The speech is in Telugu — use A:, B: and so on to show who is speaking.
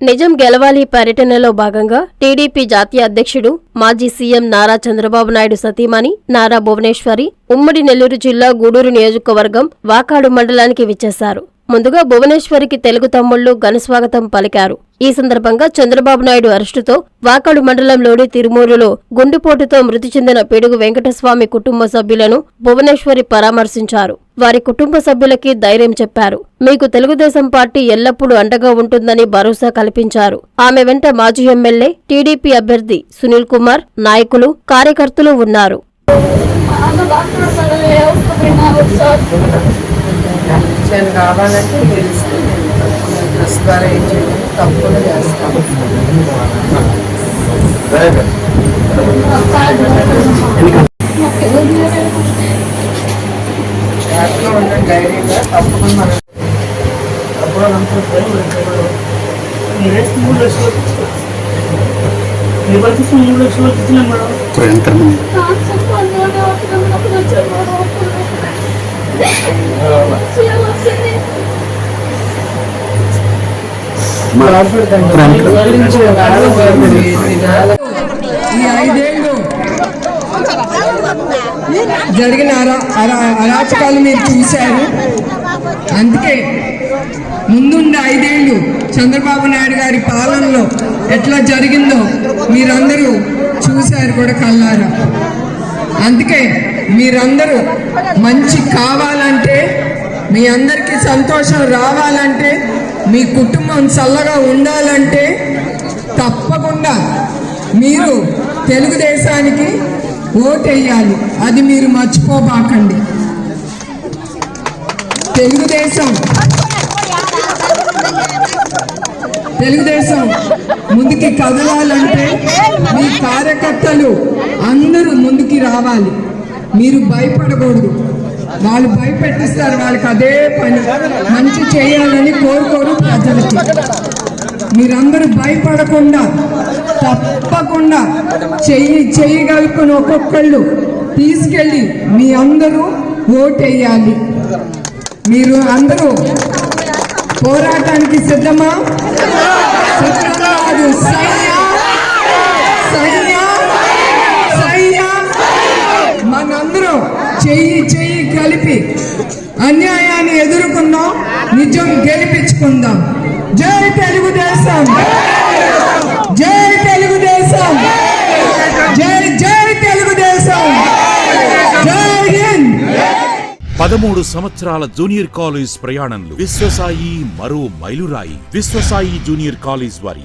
A: నిజం గెలవాలి పర్యటనలో భాగంగా టీడీపీ జాతీయ అధ్యక్షుడు మాజీ సీఎం నారా చంద్రబాబు నాయుడు సతీమణి నారా భువనేశ్వరి ఉమ్మడి నెల్లూరు జిల్లా గూడూరు నియోజకవర్గం వాకాడు మండలానికి విచ్చేశారు. ముందుగా భువనేశ్వరికి తెలుగు తమ్ముళ్ళు ఘనస్వాగతం పలికారు. ఈ సందర్భంగా చంద్రబాబు నాయుడు అరెస్టుతో వాకాడు మండలంలోని తిరుమూరులో గుండెపోటుతో మృతి చెందిన పిడుగు వెంకటస్వామి కుటుంబ సభ్యులను భువనేశ్వరి పరామర్శించారు. వారి కుటుంబ సభ్యులకి ధైర్యం చెప్పారు. మీకు తెలుగుదేశం పార్టీ ఎల్లప్పుడూ అండగా ఉంటుందని భరోసా కల్పించారు. ఆమె వెంట మాజీ ఎమ్మెల్యే టీడీపీ అభ్యర్థి సునీల్ కుమార్ నాయకులు కార్యకర్తలు ఉన్నారు.
B: నేను కావాలంటే గెలిస్తే డ్రెస్ ద్వారా ఏం చేయడం తప్పకుండా చేస్తాను జాగ్రత్తగా ఉండండి ధైర్యంగా తప్పకుండా మనం
C: అప్పుడు అనుకుంటారు మీరే మూడు లక్షలు ఇచ్చారు మీ బతికి మూడు లక్షలు ఇచ్చినాం మేడం
B: ఈ
D: ఐదేళ్ళు జరిగిన అరా అరా- అరాచకాలు మీరు చూశారు. అందుకే ముందుండ ఐదేళ్ళు చంద్రబాబు నాయుడు గారి పాలనలో ఎట్లా జరిగిందో మీరందరూ చూశారు కూడా కల్లారా అందుకే మీరందరూ మంచి కావాలంటే మీ అందరికీ సంతోషం రావాలంటే మీ కుటుంబం చల్లగా ఉండాలంటే తప్పకుండా మీరు తెలుగుదేశానికి ఓటేయాలి. అది మీరు మర్చిపోబాకండి. తెలుగుదేశం. తెలుగుదేశం ముందుకి కదలాలంటే మీ కార్యకర్తలు అందరూ ముందుకి రావాలి. మీరు భయపడకూడదు. వాళ్ళు భయపెట్టిస్తారు వాళ్ళకి అదే పని. మంచి చేయాలని కోరుకోరు ప్రజలకి. మీరందరూ భయపడకుండా తప్పకుండా చెయ్యి చేయగలుగుకుని ఒక్కొక్కళ్ళు తీసుకెళ్ళి మీ అందరూ ఓటేయాలి. మీరు అందరూ పోరాటానికి సిద్ధమా? సిద్ధం కాదు. సైన్య. సైన్య. సైన్య. మనందరం చెయ్యి చెయ్యి కలిపి అన్యాయాన్ని ఎదుర్కొందాం నిజం గెలిపించుకుందాం. జై తెలుగుదేశం! జై తెలుగుదేశం! జై జై తెలుగుదేశం! జై హింద్!
E: పదమూడు సంవత్సరాల జూనియర్ కాలేజ్ ప్రయాణంలో విశ్వసాయి మరో మైలురాయి. విశ్వసాయి జూనియర్ కాలేజ్ వారి